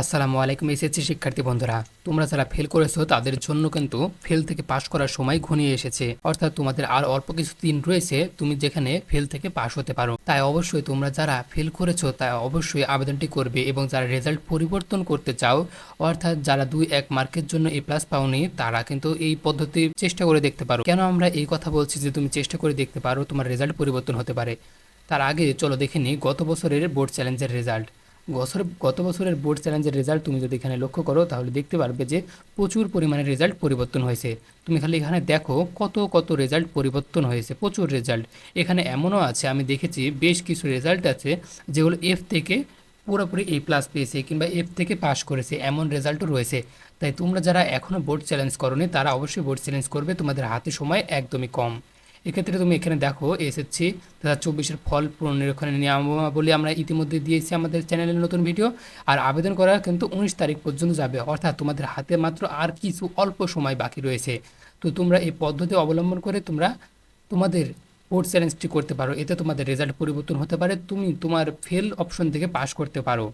আসসালামু আলাইকুম, এসএসসি শিক্ষার্থী বন্ধুরা। তোমরা যারা ফেল করেছ, তাদের জন্য কিন্তু ফেল থেকে পাশ করার সময় ঘনিয়ে এসেছে। অর্থাৎ তোমাদের আর অল্প কিছু দিন রয়েছে, তুমি যেখানে ফেল থেকে পাশ হতে পারো। তাই অবশ্যই তোমরা যারা ফেল করেছ, তাই অবশ্যই আবেদনটি করবে এবং যারা রেজাল্ট পরিবর্তন করতে চাও, অর্থাৎ যারা দুই এক মার্কের জন্য এ প্লাস পাওনি, তারা কিন্তু এই পদ্ধতি চেষ্টা করে দেখতে পারো। কেন আমরা এই কথা বলছি যে তুমি চেষ্টা করে দেখতে পারো, তোমার রেজাল্ট পরিবর্তন হতে পারে? তার আগে চলো দেখে নিই গত বছরের বোর্ড চ্যালেঞ্জের রেজাল্ট বছর গত বছরের বোর্ড চ্যালেঞ্জের রেজাল্ট তুমি যদি এখানে লক্ষ্য করো, তাহলে দেখতে পারবে যে প্রচুর পরিমাণে রেজাল্ট পরিবর্তন হয়েছে। তুমি খালি এখানে দেখো কত কত রেজাল্ট পরিবর্তন হয়েছে, প্রচুর রেজাল্ট এখানে এমনও আছে, আমি দেখেছি বেশ কিছু রেজাল্ট আছে যেগুলো এফ থেকে পুরোপুরি এ প্লাস পেয়েছে কিংবা এফ থেকে পাস করেছে, এমন রেজাল্টও রয়েছে। তাই তোমরা যারা এখনও বোর্ড চ্যালেঞ্জ করনি, তারা অবশ্যই বোর্ড চ্যালেঞ্জ করবে, তোমাদের হাতে সময় একদমই কম। এক্ষেত্রে তুমি এখানে দেখো এসএসসি দু হাজার চব্বিশের ফল পুনর্নিরীক্ষণের নিয়মাবলী আমরা ইতিমধ্যে দিয়েছি আমাদের চ্যানেলের নতুন ভিডিও, আর আবেদন করা কিন্তু উনিশ তারিখ পর্যন্ত যাবে। অর্থাৎ তোমাদের হাতে মাত্র আর কিছু অল্প সময় বাকি রয়েছে। তো তোমরা এই পদ্ধতি অবলম্বন করে তোমরা তোমাদের বোর্ড চ্যালেঞ্জটি করতে পারো। এতে তোমাদের রেজাল্ট পরিবর্তন হতে পারে। তুমি তোমার ফেল অপশন থেকে পাস করতে পারো।